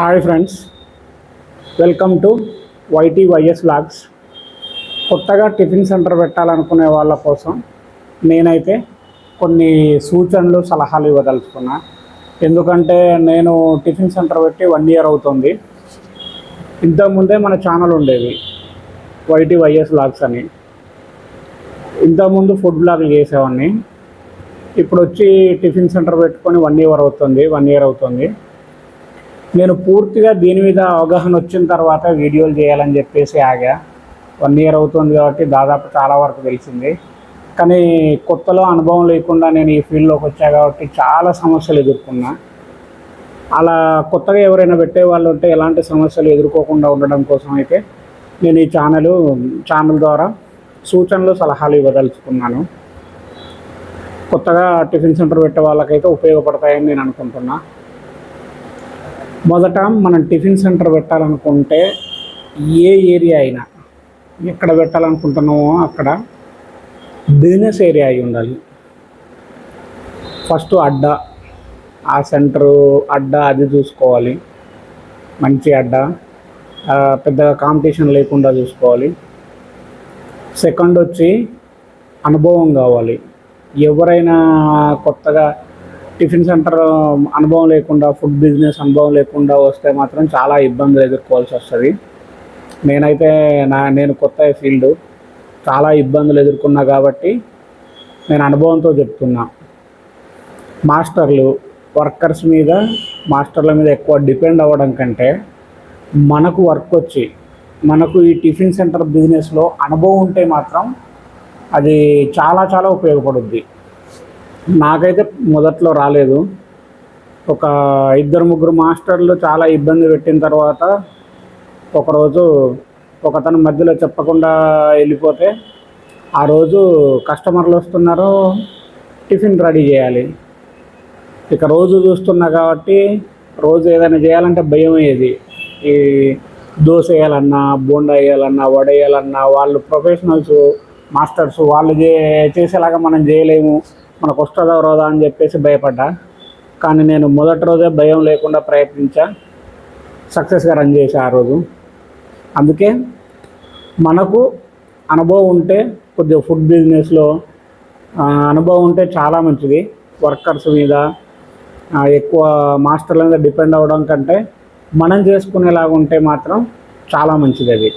Hi friends welcome to YT YS logs కొత్తగా tiffin centre పెట్టాలనుకునే వాళ్ళ కోసం నేనైతే కొన్ని సూచనలు సలహాలు ఇవ్వదలుచుకున్నా. ఎందుకంటే నేను టిఫిన్ సెంటర్ పెట్టి వన్ ఇయర్ అవుతుంది. ఇంతకుముందే మన ఛానల్ ఉండేది వైటీ వైఎస్ లాగ్స్ అని. ఇంతకుముందు ఫుడ్ బ్లాగ్లు చేసేవాడిని. ఇప్పుడు వచ్చి టిఫిన్ సెంటర్ పెట్టుకొని వన్ ఇయర్ అవుతుంది వన్ ఇయర్ అవుతుంది. నేను పూర్తిగా దీని మీద అవగాహన వచ్చిన తర్వాత వీడియోలు చేయాలని చెప్పేసి ఆగా. వన్ ఇయర్ అవుతుంది కాబట్టి దాదాపు చాలా వరకు తెలిసింది. కానీ కొత్తలో అనుభవం లేకుండా నేను ఈ ఫీల్డ్లోకి వచ్చా కాబట్టి చాలా సమస్యలు ఎదుర్కొన్నా. అలా కొత్తగా ఎవరైనా పెట్టే వాళ్ళు ఉంటే ఎలాంటి సమస్యలు ఎదుర్కోకుండా ఉండడం కోసం అయితే నేను ఈ ఛానల్ ఛానల్ ద్వారా సూచనలు సలహాలు ఇవ్వదలుచుకున్నాను. కొత్తగా టిఫిన్ సెంటర్ పెట్టే వాళ్ళకైతే ఉపయోగపడతాయని నేను అనుకుంటున్నాను మొదట మనం టిఫిన్ సెంటర్ పెట్టాలనుకుంటే ఏ ఏరియా అయినా ఎక్కడ పెట్టాలనుకుంటున్నామో అక్కడ బిజినెస్ ఏరియా అయి ఉండాలి. ఫస్ట్ అడ్డా ఆ సెంటరు అడ్డా అది చూసుకోవాలి. మంచి అడ్డా పెద్దగా కాంపిటీషన్ లేకుండా చూసుకోవాలి. సెకండ్ వచ్చి అనుభవం కావాలి. ఎవరైనా కొత్తగా టిఫిన్ సెంటర్ అనుభవం లేకుండా ఫుడ్ బిజినెస్ అనుభవం లేకుండా వస్తే మాత్రం చాలా ఇబ్బందులు ఎదుర్కోవాల్సి వస్తుంది. నేనైతే నా నేను కొత్త ఫీల్డ్. చాలా ఇబ్బందులు ఎదుర్కొన్నా కాబట్టి నేను అనుభవంతో చెప్తున్నా. మాస్టర్లు వర్కర్స్ మీద మాస్టర్ల మీద ఎక్కువ డిపెండ్ అవ్వడం కంటే మనకు వర్క్ వచ్చి మనకు ఈ టిఫిన్ సెంటర్ బిజినెస్లో అనుభవం ఉంటే మాత్రం అది చాలా చాలా ఉపయోగపడుద్ది. నాకైతే మొదట్లో రాలేదు. ఒక ఇద్దరు ముగ్గురు మాస్టర్లు చాలా ఇబ్బంది పెట్టిన తర్వాత ఒకరోజు ఒకతను మధ్యలో చెప్పకుండా వెళ్ళిపోతే ఆ రోజు కస్టమర్లు వస్తున్నారు టిఫిన్ రెడీ చేయాలి. ఇక రోజు చూస్తున్నా కాబట్టి రోజు ఏదైనా చేయాలంటే భయం అయ్యేది. ఈ దోశ వేయాలన్నా బోండా వేయాలన్నా వడ వేయాలన్నా వాళ్ళు ప్రొఫెషనల్స్ మాస్టర్స్ వాళ్ళు చే చేసేలాగా మనం చేయలేము. మనకు వస్తుందా రోదా అని చెప్పేసి భయపడ్డా. కానీ నేను మొదటి రోజే భయం లేకుండా ప్రయత్నించా. సక్సెస్గా రన్ చేశా ఆ రోజు. అందుకే మనకు అనుభవం ఉంటే కొద్దిగా ఫుడ్ బిజినెస్లో అనుభవం ఉంటే చాలా మంచిది. వర్కర్స్ మీద ఎక్కువ మాస్టర్ల మీద డిపెండ్ అవ్వడం కంటే మనం చేసుకునేలాగా ఉంటే మాత్రం చాలా మంచిది అది.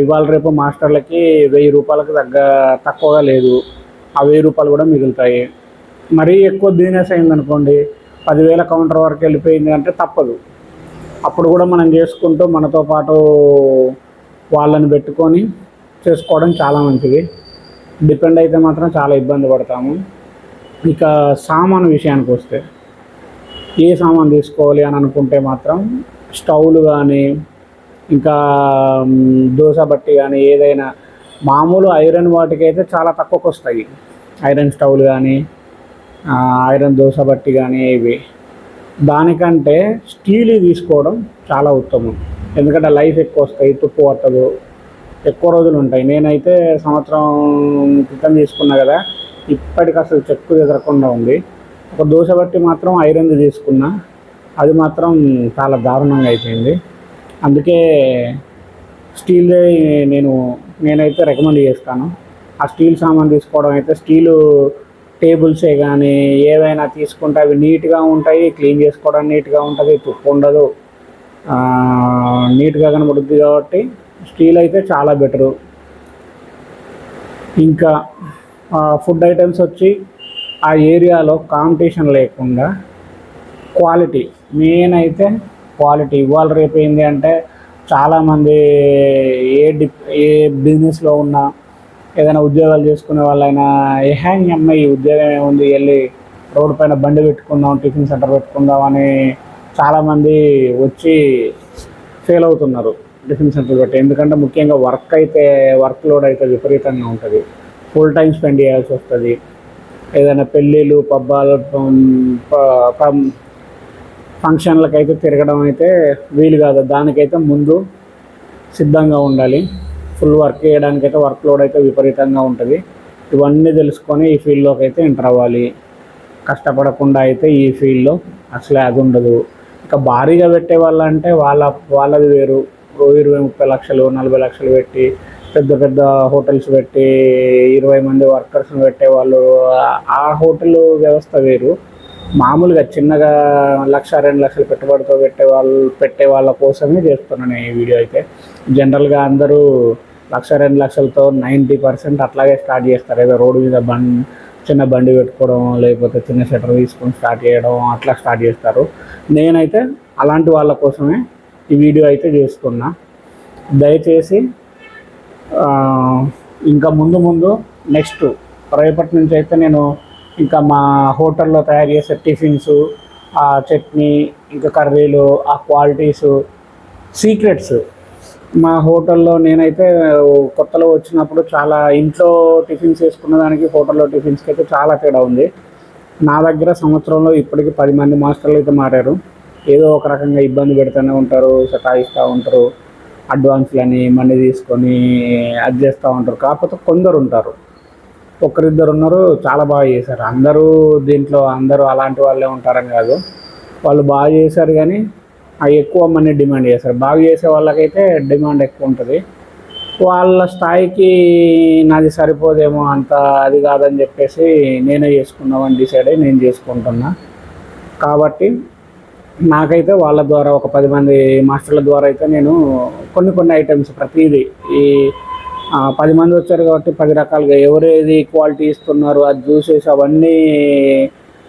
ఇవాళ రేపు మాస్టర్లకి వెయ్యి రూపాయలకు తగ్గ తక్కువగా లేదు. ఆ వెయ్యి రూపాయలు కూడా మిగులుతాయి. మరీ ఎక్కువ బిజినెస్ అయిందనుకోండి పదివేల కౌంటర్ వరకు వెళ్ళిపోయింది అంటే తప్పదు. అప్పుడు కూడా మనం చేసుకుంటూ మనతో పాటు వాళ్ళని పెట్టుకొని చేసుకోవడం చాలా మంచిది. డిపెండ్ అయితే మాత్రం చాలా ఇబ్బంది పడతాము. ఇక సామాను విషయానికి వస్తే ఏ సామాన్ తీసుకోవాలి అని అనుకుంటే మాత్రం స్టవ్లు కానీ ఇంకా దోశ బట్టి కానీ ఏదైనా మామూలు ఐరన్ వాటికి అయితే చాలా తక్కువకి వస్తాయి ఐరన్ స్టవ్లు కానీ ఐరన్ దోశ బట్టి కానీ ఇవి. దానికంటే స్టీల్ తీసుకోవడం చాలా ఉత్తమం. ఎందుకంటే లైఫ్ ఎక్కువ వస్తాయి తుప్పు పట్టదు ఎక్కువ రోజులు ఉంటాయి. నేనైతే సంవత్సరం క్రితం తీసుకున్నా కదా ఇప్పటికి అసలు చెక్కు ఎదరకుండా ఉంది. ఒక దోశ బట్టి మాత్రం ఐరన్ది తీసుకున్నా అది మాత్రం చాలా దారుణంగా అయిపోయింది. అందుకే స్టీల్దే నేను నేనైతే రికమెండ్ చేస్తాను. ఆ స్టీల్ సామాన్ తీసుకోవడం అయితే స్టీలు టేబుల్సే కానీ ఏవైనా తీసుకుంటే అవి నీట్గా ఉంటాయి క్లీన్ చేసుకోవడం నీట్గా ఉంటుంది తుప్పు ఉండదు. నీట్గా కనబడుద్ది కాబట్టి స్టీల్ అయితే చాలా బెటరు. ఇంకా ఫుడ్ ఐటమ్స్ వచ్చి ఆ ఏరియాలో కాంపిటీషన్ లేకుండా క్వాలిటీ మెయిన్ అయితే క్వాలిటీ. ఇవాళ రేపు ఏంటి అంటే చాలామంది ఏ డి ఏ బిజినెస్లో ఉన్నా ఏదైనా ఉద్యోగాలు చేసుకునే వాళ్ళైనా ఏ హ్యాంగ్ అమ్మాయి ఈ ఉద్యోగం ఏముంది? వెళ్ళి రోడ్డు పైన బండి పెట్టుకుందాం టిఫిన్ సెంటర్ పెట్టుకుందాం అని చాలామంది వచ్చి ఫెయిల్ అవుతున్నారు టిఫిన్ సెంటర్ పెట్టి. ఎందుకంటే ముఖ్యంగా వర్క్ అయితే వర్క్ లోడ్ అయితే విపరీతంగా ఉంటుంది. ఫుల్ టైం స్పెండ్ చేయాల్సి వస్తుంది. ఏదైనా పెళ్ళిళ్ళు పబ్బాలు ఫంక్షన్లకు అయితే తిరగడం అయితే వీలు కాదు. దానికైతే ముందు సిద్ధంగా ఉండాలి. ఫుల్ వర్క్ చేయడానికైతే వర్క్ లోడ్ అయితే విపరీతంగా ఉంటుంది. ఇవన్నీ తెలుసుకొని ఈ ఫీల్డ్లోకి అయితే ఎంటర్ అవ్వాలి. కష్టపడకుండా అయితే ఈ ఫీల్డ్లో అసలే అది ఉండదు. ఇక భారీగా పెట్టే వాళ్ళంటే వాళ్ళ వాళ్ళది వేరు. ఇరవై ముప్పై లక్షలు నలభై లక్షలు పెట్టి పెద్ద పెద్ద హోటల్స్ పెట్టి ఇరవై మంది వర్కర్స్ని పెట్టే వాళ్ళు ఆ హోటల్ వ్యవస్థ వేరు. మామూలుగా చిన్నగా లక్ష రెండు లక్షలు పెట్టుబడితో పెట్టే వాళ్ళు పెట్టే వాళ్ళ కోసమే చేస్తున్నాను ఈ వీడియో అయితే. జనరల్గా అందరూ లక్ష రెండు లక్షలతో నైంటీ పర్సెంట్ అట్లాగే స్టార్ట్ చేస్తారు. ఏదో రోడ్డు మీద బండి చిన్న బండి పెట్టుకోవడం లేకపోతే చిన్న షటర్ తీసుకొని స్టార్ట్ చేయడం అట్లా స్టార్ట్ చేస్తారు. నేనైతే అలాంటి వాళ్ళ కోసమే ఈ వీడియో అయితే చేస్తున్నా. దయచేసి ఇంకా ముందు ముందు నెక్స్ట్ రేపటి నుంచి అయితే నేను ఇంకా మా హోటల్లో తయారు చేసే టిఫిన్స్ ఆ చట్నీ ఇంకా కర్రీలు ఆ క్వాలిటీస్ సీక్రెట్స్ మా హోటల్లో నేనైతే కొత్తలో వచ్చినప్పుడు చాలా ఇంట్లో టిఫిన్స్ వేసుకున్న దానికి హోటల్లో టిఫిన్స్కి అయితే చాలా తేడా ఉంది. నా దగ్గర సంవత్సరంలో ఇప్పటికి పది మంది మాస్టర్లు అయితే మారారు. ఏదో ఒక రకంగా ఇబ్బంది పెడుతూనే ఉంటారు సతాయిస్తూ ఉంటారు అడ్వాన్స్లని మనీ తీసుకొని అది చేస్తూ ఉంటారు. కాకపోతే కొందరు ఉంటారు. ఒకరిద్దరు ఉన్నారు చాలా బాగా చేశారు. అందరూ దీంట్లో అందరూ అలాంటి వాళ్ళే ఉంటారని కాదు. వాళ్ళు బాగా చేశారు కానీ అవి ఎక్కువ మనీ డిమాండ్ చేస్తారు బాగా చేసే వాళ్ళకైతే డిమాండ్ ఎక్కువ ఉంటుంది. వాళ్ళ స్థాయికి నాది సరిపోదేమో అంత అది కాదని చెప్పేసి నేనే చేసుకున్నామని డిసైడ్ అయ్యి నేను చేసుకుంటున్నా. కాబట్టి నాకైతే వాళ్ళ ద్వారా ఒక పది మంది మాస్టర్ల ద్వారా అయితే నేను కొన్ని కొన్ని ఐటమ్స్ ప్రతిదీ ఈ పది మంది వచ్చారు కాబట్టి పది రకాలుగా. ఎవరు ఏది క్వాలిటీ ఇస్తున్నారు అది చూసేసి అవన్నీ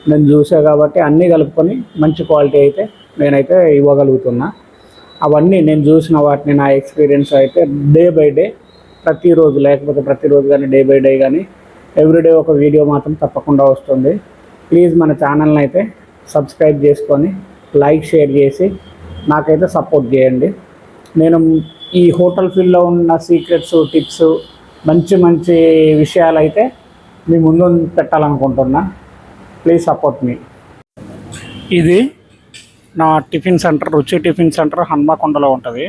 నేను చూసా కాబట్టి అన్నీ కలుపుకొని మంచి క్వాలిటీ అయితే నేనైతే ఇవ్వగలుగుతున్నా. అవన్నీ నేను చూసిన వాటిని నా ఎక్స్పీరియన్స్ అయితే డే బై డే ప్రతిరోజు లేకపోతే ప్రతిరోజు కానీ డే బై డే కానీ ఎవ్రీడే ఒక వీడియో మాత్రం తప్పకుండా వస్తుంది. ప్లీజ్ మన ఛానల్ని అయితే సబ్స్క్రైబ్ చేసుకొని లైక్ షేర్ చేసి నాకైతే సపోర్ట్ చేయండి. నేను ఈ హోటల్ ఫీల్డ్లో ఉన్న సీక్రెట్స్ టిప్స్ మంచి మంచి విషయాలు అయితే మీ ముందు పెట్టాలనుకుంటున్నా. ప్లీజ్ సపోర్ట్ మీ. ఇది నా tiffin centre Ruchi tiffin centre హన్మకొండలో ఉంటుంది.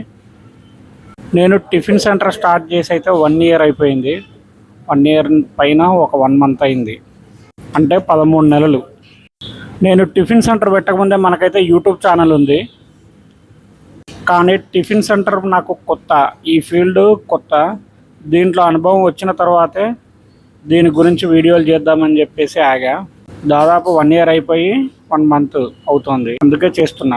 నేను టిఫిన్ సెంటర్ స్టార్ట్ చేసి అయితే వన్ ఇయర్ అయిపోయింది. వన్ ఇయర్ పైన ఒక వన్ మంత్ అయింది. అంటే పదమూడు నెలలు. నేను టిఫిన్ సెంటర్ పెట్టకముందే మనకైతే యూట్యూబ్ ఛానల్ ఉంది. కానీ టిఫిన్ సెంటర్ నాకు కొత్త ఈ ఫీల్డ్ కొత్త. దీంట్లో అనుభవం వచ్చిన తర్వాతే దీని గురించి వీడియోలు చేద్దామని చెప్పేసి ఆగా. దాదాపు వన్ ఇయర్ అయిపోయి వన్ మంత్ అవుతుంది. అందుకే చేస్తున్నా.